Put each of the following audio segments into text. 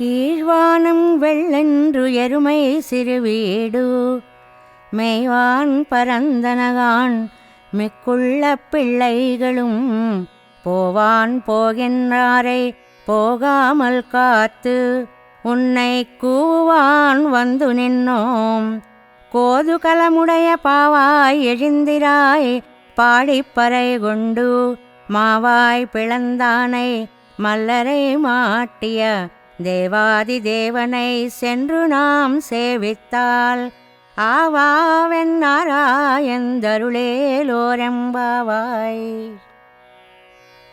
கீழ்வானம் வெள்ளென்று எருமை சிறுவீடு. மேய்வான் பரந்தனகான் மிக்குள்ள பிள்ளைகளும் போவான் போகின்றாரை போகாமல் காத்து. உன்னை கூவான் வந்து நின்னோம். கோதுகலமுடைய பாவாய் எழுந்திராய் பாடிப்பறை கொண்டு மாவாய் பிளந்தானை மல்லரை மாட்டிய தேவாதி தேவனை சென்று நாம் சேவித்தால் ఆవావెన్నారాయందరుళేలోరెంబావాయ్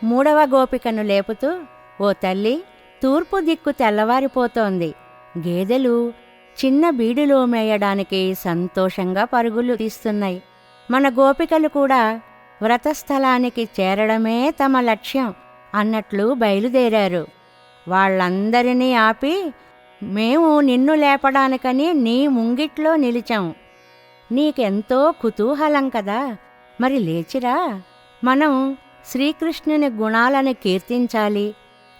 మూడవ గోపికను లేపుతూ ఓ తల్లి తూర్పు దిక్కు తెల్లవారిపోతోంది గేదెలు చిన్న బీడులో మేయడానికి సంతోషంగా పరుగులు తీస్తున్నాయి మన గోపికలు కూడా వ్రతస్థలానికి చేరడమే తమ లక్ష్యం అన్నట్లు బయలుదేరారు వాళ్ళందరినీ ఆపి మేము నిన్ను లేపడానికని నీ ముంగిట్లో నిలిచాం. నీకెంతో కుతూహలం కదా. మరి లేచిరా. మనం శ్రీకృష్ణుని గుణాలను కీర్తించాలి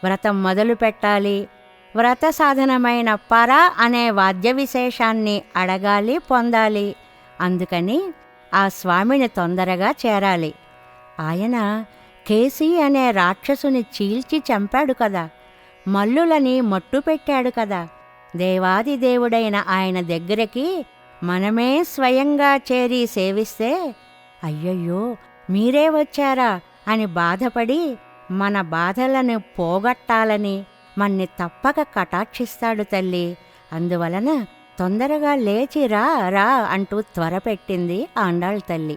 వ్రతం మొదలు పెట్టాలి వ్రత సాధనమైన పర అనే వాద్య విశేషాన్ని అడగాలి పొందాలి. అందుకని ఆ స్వామిని తొందరగా చేరాలి. ఆయన కేసీ అనే రాక్షసుని చీల్చి చంపాడు కదా. మల్లులని మట్టు పెట్టాడు కదా. దేవాది దేవుడైన ఆయన దగ్గరికి మనమే స్వయంగా చేరి సేవిస్తే అయ్యయ్యో మీరే వచ్చారా అని బాధపడి మన బాధలను పోగొట్టాలని మన్ని తప్పక కటాక్షిస్తాడు తల్లి. అందువలన తొందరగా లేచి రా రా అంటూ త్వరపెట్టింది ఆండాళ్ తల్లి.